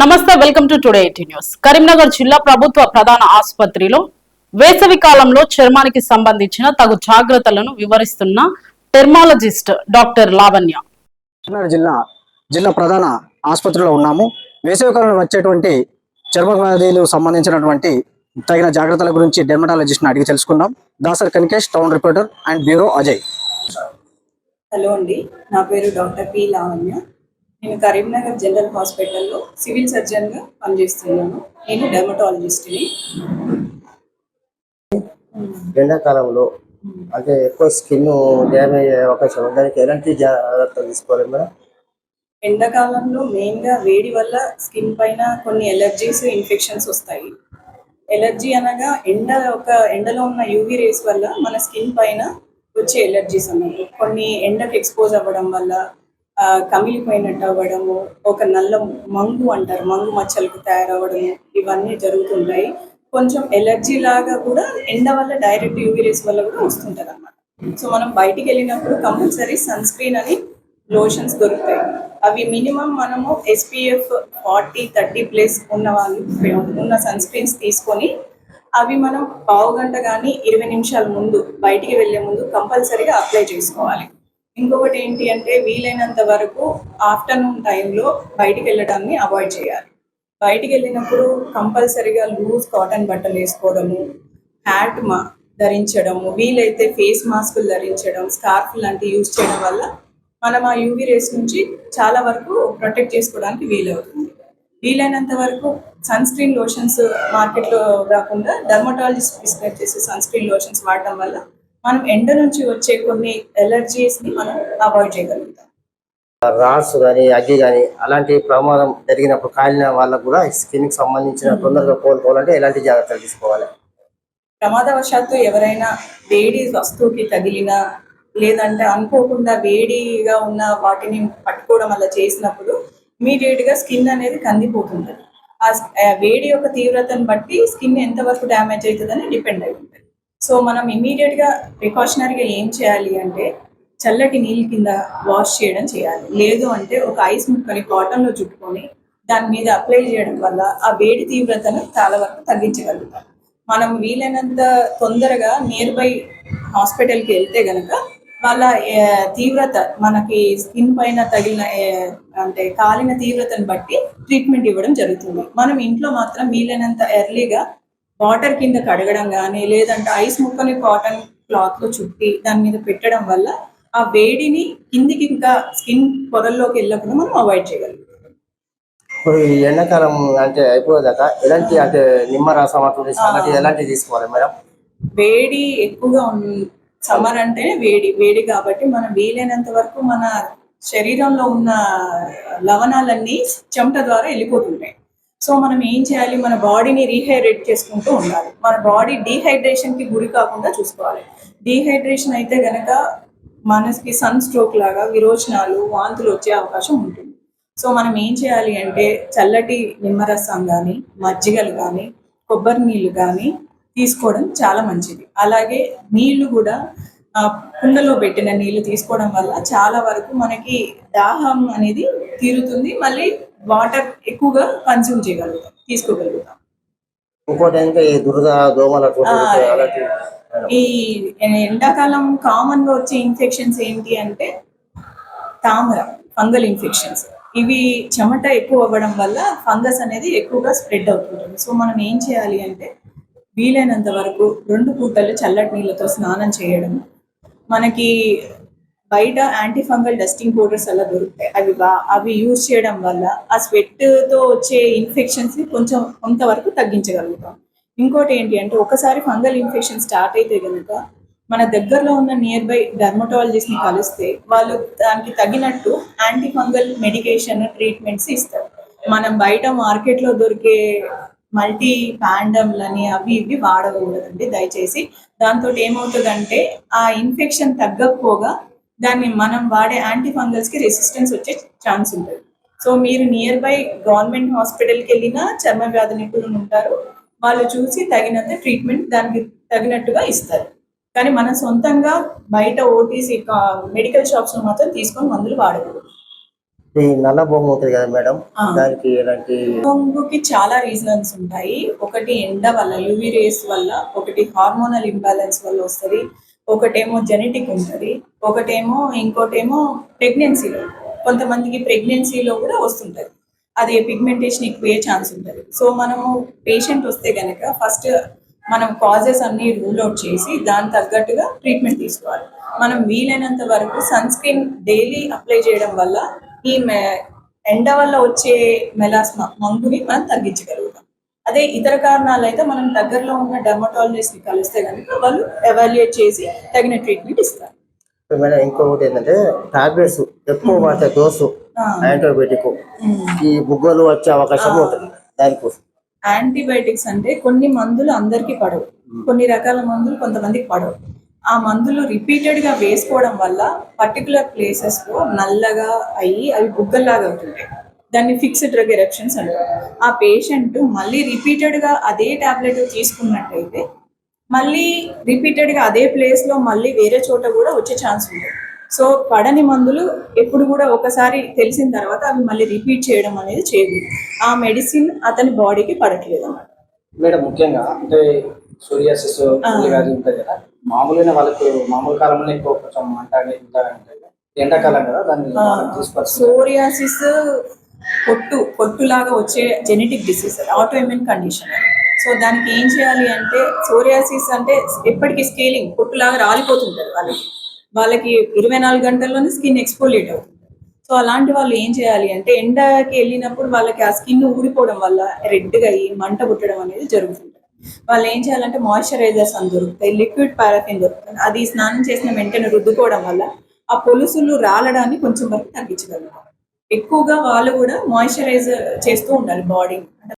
నమస్తే welcome to today eighty news. Karimnagar జిల్లా ప్రభుత్వ ప్రధాన ఆసుపత్రిలో వేసవి కాలంలో చర్మానికి సంబంధించిన తగు జాగ్రత్తలను వివరిస్తున్న టెర్మాలజిస్ట్ డాక్టర్ లావణ్య. కాకినాడ జిల్లా జిల్లా ప్రధాన ఆసుపత్రిలో ఉన్నాము. వేసవికాలంలో వచ్చేటువంటి చర్మ వ్యాధులు సంబంధించినటువంటి తగిన జాగ్రత్తల గురించి డెర్మటాలజిస్ట్ని అడిగి తెలుసుకుందాం. Dasari కనికేష్ town reporter and bureau Ajay. Hello అండి నా పేరు డాక్టర్ పి లావణ్య. నేను కరీంనగర్ జనరల్ హాస్పిటల్లో సివిల్ సర్జన్గా పనిచేస్తున్నాను. నేను డెర్మటాలజిస్ట్ని. ఎండాకాలంలో అంటే ఎక్కువ స్కిన్ డ్యామేజ్ అయ్యే అవకాశం ఉంది. దానికి ఎలాంటి జాగ్రత్తలు తీసుకోవాలి మేడం? ఎండాకాలంలో మెయిన్గా వేడి వల్ల స్కిన్ పైన కొన్ని ఎలర్జీస్ ఇన్ఫెక్షన్స్ వస్తాయి. ఎలర్జీ అనగా ఎండ ఒక ఎండలో ఉన్న యూవీ రేస్ వల్ల మన స్కిన్ పైన వచ్చే ఎలర్జీస్ అన్నమాట. కొన్ని ఎండకు ఎక్స్పోజ్ అవ్వడం వల్ల కమిలిపోయినట్టు అవ్వడము ఒక నల్ల మంగు అంటారు మంగు మచ్చలకు తయారవ్వడము ఇవన్నీ జరుగుతుంటాయి. కొంచెం ఎలర్జీ లాగా కూడా ఎండ వల్ల డైరెక్ట్ యూవీ రేస్ వల్ల కూడా వస్తుంటుంది అనమాట సో మనం బయటికి వెళ్ళినప్పుడు కంపల్సరీ సన్ స్క్రీన్ అని లోషన్స్ దొరుకుతాయి. అవి మినిమం మనము ఎస్పీఎఫ్ ఫార్టీ థర్టీ ప్లస్ ఉన్న వాళ్ళు ఉన్న సన్ స్క్రీన్స్ తీసుకొని అవి మనం పావు గంట కానీ ఇరవై నిమిషాల ముందు బయటికి వెళ్ళే ముందు కంపల్సరీగా అప్లై చేసుకోవాలి. ఇంకొకటి ఏంటి అంటే వీలైనంత వరకు ఆఫ్టర్నూన్ టైంలో బయటికి వెళ్ళడాన్ని అవాయిడ్ చేయాలి. బయటికి వెళ్ళినప్పుడు కంపల్సరీగా లూజ్ కాటన్ బట్టలు వేసుకోవడము హ్యాట్ మా ధరించడము వీలైతే ఫేస్ మాస్కులు ధరించడం స్కార్ఫ్ లాంటివి యూజ్ చేయడం వల్ల మనం ఆ యూవీ రేస్ నుంచి చాలా వరకు ప్రొటెక్ట్ చేసుకోవడానికి వీలవుతుంది. వీలైనంత వరకు సన్ స్క్రీన్ లోషన్స్ మార్కెట్లో రాకుండా డర్మటాలజిస్ట్ ప్రిస్క్రైబ్ చేసే సన్ స్క్రీన్ లోషన్స్ వాడటం వల్ల మనం ఎండ నుంచి వచ్చే కొన్ని ఎలర్జీస్ని మనం అవాయిడ్ చేయగలుగుతాం. రాడ్స్ కానీ అగ్గి కానీ అలాంటి ప్రమాదం జరిగినప్పుడు కాలిన వాళ్ళకు కూడా స్కిన్కి సంబంధించిన తొందరగా కోలుకోవాలంటే ఎలాంటి జాగ్రత్తలు తీసుకోవాలి? ప్రమాదవశాత్తు ఎవరైనా వేడి వస్తువుకి తగిలినా లేదంటే అనుకోకుండా వేడిగా ఉన్న వాటిని పట్టుకోవడం అలా చేసినప్పుడు ఇమీడియట్గా స్కిన్ అనేది కందిపోతుంది ఆ వేడి యొక్క తీవ్రతను బట్టి స్కిన్ ఎంతవరకు డ్యామేజ్ అవుతుందని డిపెండ్ అయి ఉంటుంది. సో మనం ఇమీడియట్గా ప్రికాషనరీగా ఏం చేయాలి అంటే చల్లటి నీళ్ళ కింద వాష్ చేయడం చేయాలి. లేదు అంటే ఒక ఐస్ ముక్కని కాటన్లో చుట్టుకొని దాని మీద అప్లై చేయడం వల్ల ఆ వేడి తీవ్రతను చాలా వరకు తగ్గించగలుగుతాం. మనం వీలైనంత తొందరగా నియర్ బై హాస్పిటల్కి వెళ్తే కనుక వాళ్ళ తీవ్రత మనకి స్కిన్ పైన తగిలిన అంటే కాలిన తీవ్రతను బట్టి ట్రీట్మెంట్ ఇవ్వడం జరుగుతుంది. మనం ఇంట్లో మాత్రం వీలైనంత ఎర్లీగా వాటర్ కింద కడగడం కానీ లేదంటే ఐస్ ముక్కని కాటన్ క్లాత్లో చుట్టి దాని మీద పెట్టడం వల్ల ఆ వేడిని కిందికి ఇంకా స్కిన్ పొరల్లోకి వెళ్ళకుండా మనం అవాయిడ్ చేయగలుగుతాం ఇప్పుడు ఈ ఎండాకాలం అంటే అయిపోయేదాకా ఎలాంటి అంటే నిమ్మరసం అటువంటి అలాంటి ఎలాంటివి తీసుకోవాలి మేడం? వేడి ఎక్కువగా సమ్మర్ అంటే వేడి వేడి కాబట్టి మనం వీలైనంత వరకు మన శరీరంలో ఉన్న లవణాలన్నీ చెమట ద్వారా వెళ్ళిపోతుంటాయి. సో మనం ఏం చేయాలి? మన బాడీని రీహైడ్రేట్ చేసుకుంటూ ఉండాలి. మన బాడీ డీహైడ్రేషన్కి గురి కాకుండా చూసుకోవాలి. డీహైడ్రేషన్ అయితే గనక మనకి సన్ స్ట్రోక్ లాగా విరోచనాలు వాంతులు వచ్చే అవకాశం ఉంటుంది. సో మనం ఏం చేయాలి అంటే చల్లటి నిమ్మరసం కానీ మజ్జిగలు కానీ కొబ్బరి నీళ్ళు కానీ తీసుకోవడం చాలా మంచిది. అలాగే నీళ్ళు కూడా కుండలో పెట్టిన నీళ్ళు తీసుకోవడం వల్ల చాలా వరకు మనకి దాహం అనేది తీరుతుంది. మళ్ళీ వాటర్ ఎక్కువగా కన్జ్యూమ్ చేయగలుగుతాం తీసుకోగలుగుతాం. ఇంకోటి ఇంకా ఈ దురద దోమలు ఈ ఎండాకాలం కామన్గా వచ్చే ఇన్ఫెక్షన్స్ ఏంటి అంటే తామర ఫంగల్ ఇన్ఫెక్షన్స్ ఇవి చెమట ఎక్కువ అవ్వడం వల్ల ఫంగస్ అనేది ఎక్కువగా స్ప్రెడ్ అవుతుంటుంది. సో మనం ఏం చేయాలి అంటే వీలైనంత వరకు రెండు పూటలు చల్లటి నీళ్ళతో స్నానం చేయడం. మనకి బయట యాంటీ ఫంగల్ డస్టింగ్ పౌడర్స్ అలా దొరుకుతాయి. అవి అవి యూజ్ చేయడం వల్ల ఆ స్వెట్తో వచ్చే ఇన్ఫెక్షన్స్ని కొంచెం కొంతవరకు తగ్గించగలుగుతాం. ఇంకోటి ఏంటి అంటే ఒకసారి ఫంగల్ ఇన్ఫెక్షన్ స్టార్ట్ అయితే కనుక మన దగ్గరలో ఉన్న నియర్ బై డర్మటాలజిస్ట్ని కలిస్తే వాళ్ళు దానికి తగినట్టు యాంటీ ఫంగల్ మెడికేషన్ ట్రీట్మెంట్స్ ఇస్తారు. మనం బయట మార్కెట్లో దొరికే మల్టీ ప్యాండమ్లని అవి ఇవి వాడకూడదండి. దయచేసి దాంతో ఏమవుతుందంటే ఆ ఇన్ఫెక్షన్ తగ్గకపోగా దాన్ని మనం వాడే యాంటీ ఫంగల్స్కి రెసిస్టెన్స్ వచ్చే ఛాన్స్ ఉంటుంది. సో మీరు నియర్ బై గవర్నమెంట్ హాస్పిటల్కి వెళ్ళినా చర్మ వ్యాధి నిపుణులు ఉంటారు. వాళ్ళు చూసి తగినంత ట్రీట్మెంట్ దానికి తగినట్టుగా ఇస్తారు. కానీ మనం సొంతంగా బయట ఓటీసీ మెడికల్ షాప్స్లో మాత్రం తీసుకొని మందులు వాడకూడదు. ఈ నల్ల బొమ్మ ఉంటుంది కదా మేడం? ఆ. దానికి ఎలాంటి బొంగుకి చాలా రీజన్స్ ఉంటాయి. ఒకటి ఎండ వల్ల యూవి రేస్ వల్ల ఒకటి హార్మోనల్ ఇంబ్యాలెన్స్ వల్ల వస్తుంది. ఒకటేమో జెనెటిక్ ఉంటుంది ఒకటేమో ఇంకోటేమో ప్రెగ్నెన్సీలో కొంతమందికి ప్రెగ్నెన్సీలో కూడా వస్తుంటది. అది పిగ్మెంటేషన్ ఎక్కువే ఛాన్స్ ఉంటుంది. సో మనము పేషెంట్ వస్తే కనుక ఫస్ట్ మనం కాజెస్ అన్ని రూల్ అవుట్ చేసి దాని తగ్గట్టుగా ట్రీట్మెంట్ తీసుకోవాలి. మనం వీలైనంత వరకు సన్ స్క్రీన్ డైలీ అప్లై చేయడం వల్ల ఈ మె- ఎండ వల్ల వచ్చే మెలాస్మా మంగుని మనం తగ్గించగలుగుతాం. అదే ఇతర కారణాలు అయితే మనం దగ్గరలో ఉన్న డర్మటాలజిస్ట్ని కలిస్తే కనుక వాళ్ళు ఎవాల్యుయేట్ చేసి తగిన ట్రీట్మెంట్ ఇస్తారు. మేడం ఇంకొకటి ఏంటంటే టాబ్లెట్స్ ఎక్కువ వాడితే డోసు. యాంటీబయాటిక్ ఈ బుగ్గలు వచ్చే అవకాశం ఉంటుంది దానికోసం. యాంటీబయాటిక్స్ అంటే కొన్ని మందులు అందరికీ పడవు. కొన్ని రకాల మందులు కొంతమందికి పడవు. ఆ మందులు రిపీటెడ్గా వేసుకోవడం వల్ల పర్టికులర్ ప్లేసెస్లో నల్లగా అయ్యి అవి బుగ్గల్లాగా అవుతుంటాయి. దాన్ని ఫిక్స్డ్ డ్రగ్ ఎరప్షన్స్ అంటారు. ఆ పేషెంట్ మళ్ళీ రిపీటెడ్గా అదే టాబ్లెట్ తీసుకున్నట్టయితే మళ్ళీ రిపీటెడ్గా అదే ప్లేస్లో మళ్ళీ వేరే చోట కూడా వచ్చే ఛాన్స్ ఉంటుంది. సో పడని మందులు ఎప్పుడు కూడా ఒకసారి తెలిసిన తర్వాత అవి మళ్ళీ రిపీట్ చేయడం అనేది చేయకూడదు. ఆ మెడిసిన్ అతని బాడీకి పడట్లేదు అన్నమాట. మేడం ముఖ్యంగా అంటే సూర్యాసిస్ ఉంటుంది కదా మామూలుగా వాళ్ళకు మామూలు కాలంలో ఎక్కువ కొంచెం మంట అనేది ఉంటుంది ఉంటుంది. ఎండాకాలం కదా దాన్ని సోరియాసిస్ పొట్టు పొట్టులాగా వచ్చే genetic disease auto autoimmune condition so దానికి ఏం చేయాలి అంటే సోరియాసిస్ అంటే ఎప్పటికీ స్కేలింగ్ పొట్టులాగా రాలిపోతుంటారు వాళ్ళకి. వాళ్ళకి ఇరవై నాలుగు గంటల్లోనే స్కిన్ ఎక్స్పోలేట్ అవుతుంది. సో అలాంటి వాళ్ళు ఏం చేయాలి అంటే ఎండకి వెళ్ళినప్పుడు వాళ్ళకి ఆ స్కిన్ ఊడిపోవడం వల్ల రెడ్గా అయ్యి మంట పుట్టడం అనేది జరుగుతుంది. వాళ్ళు ఏం చేయాలంటే మాయిశ్చరైజర్స్ అని దొరుకుతాయి లిక్విడ్ పారాఫిన్ దొరుకుతుంది అది స్నానం చేసిన వెంటనే రుద్దుకోవడం వల్ల ఆ పొలుసులు రాలడాన్ని కొంచెం వరకు తగ్గించగలుగుతాం. ఎక్కువగా వాళ్ళు కూడా మాయిశ్చరైజ్ చేస్తూ ఉండాలి బాడీ అంటే